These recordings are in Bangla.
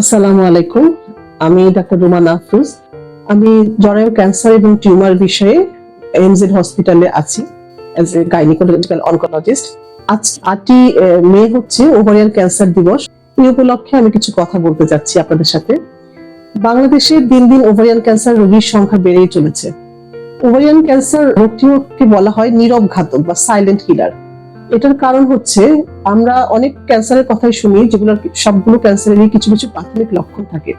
আসসালামু আলাইকুম। আমি ডাক্তার রুমান আফরোজ আমি জরায়ু ক্যান্সার এবং টিউমার বিষয়ে এমজেড হসপিটালে আছি অ্যাজ এ গাইনিকোলজিক্যাল অনকোলজিস্ট আজ আটই মে হচ্ছে ওভারিয়ান ক্যান্সার দিবস। এই উপলক্ষে আমি কিছু কথা বলতে চাচ্ছি আপনাদের সাথে। বাংলাদেশে দিন দিন ওভারিয়ান ক্যান্সার রোগীর সংখ্যা বেড়েই চলেছে। ওভারিয়ান ক্যান্সার রোগটিকে বলা হয় নীরব ঘাতক বা সাইলেন্ট কিলার এটার কারণ হচ্ছে আমরা অনেক ক্যান্সারের কথাই শুনি যেগুলো সবগুলো ক্যান্সারেরই কিছু কিছু প্রাথমিক লক্ষণ থাকে।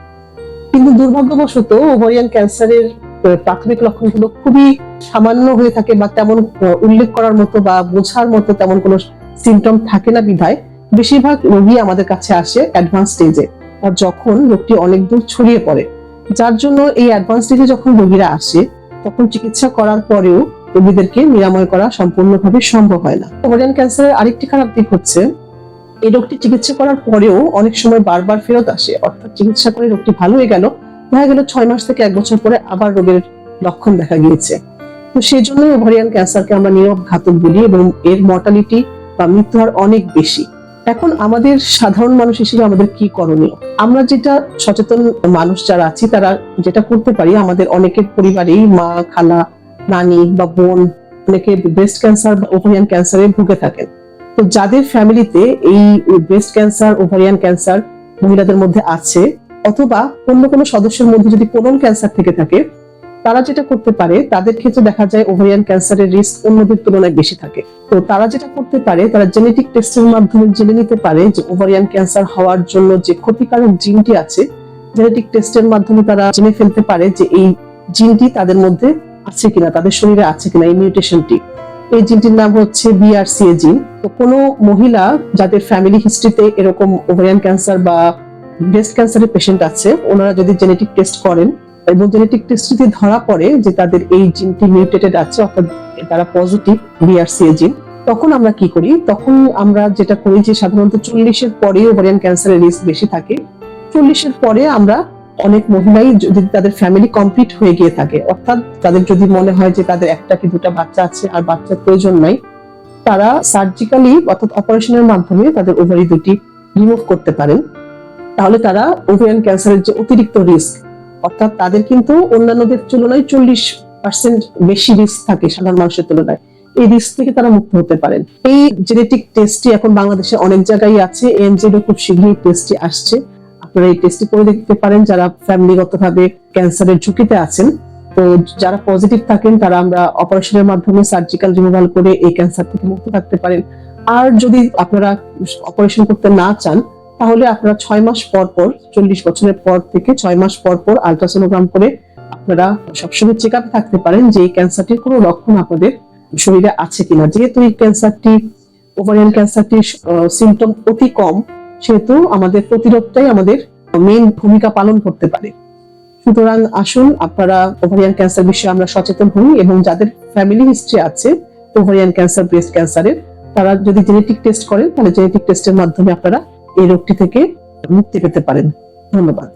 কিন্তু দুর্ভাগ্যবশত ওভারিয়ান ক্যান্সারের প্রাথমিক লক্ষণগুলো খুবই সামান্য হয়ে থাকে বা তেমন উল্লেখ করার মতো বা বোঝার মতো তেমন কোনো সিমটম থাকে না বিধায়। বেশিরভাগ রোগী আমাদের কাছে আসে অ্যাডভান্স স্টেজে আর যখন রোগটি অনেক দূর ছড়িয়ে পড়ে। যার জন্য এই অ্যাডভান্স স্টেজে যখন রোগীরা আসে, তখন চিকিৎসা করার পরেও রোগীদেরকে নিরাময় করা সম্পূর্ণভাবে সম্ভব হয় না। ওভারিয়ান ক্যান্সারের আরেকটি খারাপ দিক হচ্ছে, এই রোগটি চিকিৎসা করার পরেও অনেক সময় বারবার ফেরত আসে, অর্থাৎ চিকিৎসা করে রোগটি ভালো হয়ে গেল, দেখা গেল ছয় মাস থেকে এক বছর পরে আবার রোগের লক্ষণ দেখা গিয়েছে। তো সেই জন্য ওভারিয়ান ক্যান্সারকে আমরা নীরব ঘাতক বলি এবং এর মর্টালিটি বা মৃত্যু হার অনেক বেশি। এখন আমাদের সাধারণ মানুষ হিসেবে আমাদের কি করণীয়? আমরা যেটা সচেতন মানুষ যারা আছি, তারা যেটা করতে পারি, আমাদের অনেকের পরিবারেই মা, খালা নানি বা বোন অনেকে ব্রেস্ট ক্যান্সার বা ওভারিয়ান ক্যান্সারে ভুগে থাকেন। তো যাদের ফ্যামিলিতে এই ব্রেস্ট ক্যান্সার ওভারিয়ান ক্যান্সার মহিলাদের মধ্যে আছে, অথবা অন্য কোনো সদস্যের মধ্যে যদি কোলন ক্যান্সার থেকে থাকে, তারা যেটা করতে পারে, তাদের ক্ষেত্রে দেখা যায় ওভারিয়ান ক্যান্সারের রিস্ক অন্যদের তুলনায় বেশি থাকে। তো তারা যেটা করতে পারে, তারা জেনেটিক টেস্টের মাধ্যমে জেনে নিতে পারে যে ওভারিয়ান ক্যান্সার হওয়ার জন্য যে ক্ষতিকারক জিনটি আছে জেনেটিক টেস্টের মাধ্যমে তারা জেনে ফেলতে পারে যে এই জিনটি তাদের মধ্যে আছে কিনা, তাদের শরীরে আছে কিনা, এই মিউটেশনটি এই জিনটির নাম হচ্ছে বিআরসিএ জিন তো কোনো মহিলা যাদের ফ্যামিলি হিস্ট্রিতে এরকম ওভারিয়ান ক্যান্সার বা ব্রেস্ট ক্যান্সারের পেশেন্ট আছে, ওনারা যদি জেনেটিক টেস্ট করেন, এবং জেনেটিক টেস্ট যদি ধরা পড়ে যে তাদের এই জিনটি মিউটেটেড আছে, অর্থাৎ তারা পজিটিভ বিআরসিএ জিন তখন আমরা কি করি? তখন আমরা যেটা করি যে সাধারণত চল্লিশের পরে ওভারিয়ান ক্যান্সারের রিস্ক বেশি থাকে। চল্লিশের পরে আমরা অনেক মহিলাই যদি তাদের ফ্যামিলি কমপ্লিট হয়ে গিয়ে থাকে, অর্থাৎ তাদের যদি মনে হয় যে তাদের একটা কি দুটা বাচ্চা আছে আর বাচ্চার প্রয়োজন নাই, তারা সার্জিক্যালি অর্থাৎ অপারেশনের মাধ্যমে তাদের ওভারি দুটি রিমুভ করতে পারেন। তাহলে তারা ওভারিয়ান ক্যান্সারের যে অতিরিক্ত রিস্ক অর্থাৎ তাদের কিন্তু অন্যান্যদের তুলনায় চল্লিশ পার্সেন্ট বেশি রিস্ক থাকে সাধারণ মানুষের তুলনায়। এই রিস্ক থেকে তারা মুক্ত হতে পারেন। এই জেনেটিক টেস্টটি এখন বাংলাদেশে অনেক জায়গায় আছে এনজেডও খুব শীঘ্রই টেস্টটি আসছে। আপনারা এই টেস্টটি করে দেখতে পারেন, যারা ফ্যামিলিগত ভাবে ক্যান্সারের ঝুঁকিতে আছেন। তো যারা পজিটিভ থাকেন, তারা আমরা অপারেশনের মাধ্যমে সার্জিক্যাল রিমুভাল করে এই ক্যান্সার থেকে মুক্ত থাকতে পারেন। আর যদি আপনারা অপারেশন করতে না চান, তাহলে আপনারা ছয় মাস পর পর, চল্লিশ বছরের পর থেকে ছয় মাস পর পর আলট্রাসোনোগ্রাম করে আপনারা সবসময় চেক আপ থাকতে পারেন যে এই ক্যান্সারটির কোনো লক্ষণ আপনাদের শরীরে আছে কিনা। যেহেতু এই ক্যান্সারটি ওভারিয়ান ক্যান্সারটির সিমটম অতি কম সেহেতু আমাদের প্রতিরোধটাই আমাদের মেইন ভূমিকা পালন করতে পারে। সুতরাং আসুন আপনারা ওভারিয়ান ক্যান্সার বিষয়ে আমরা সচেতন হই এবং যাদের ফ্যামিলি হিস্ট্রি আছে ওভারিয়ান ক্যান্সার ব্রেস্ট ক্যান্সারের তারা যদি জেনেটিক টেস্ট করেন, তাহলে জেনেটিক টেস্টের মাধ্যমে আপনারা এই রোগটি থেকে মুক্তি পেতে পারেন। ধন্যবাদ।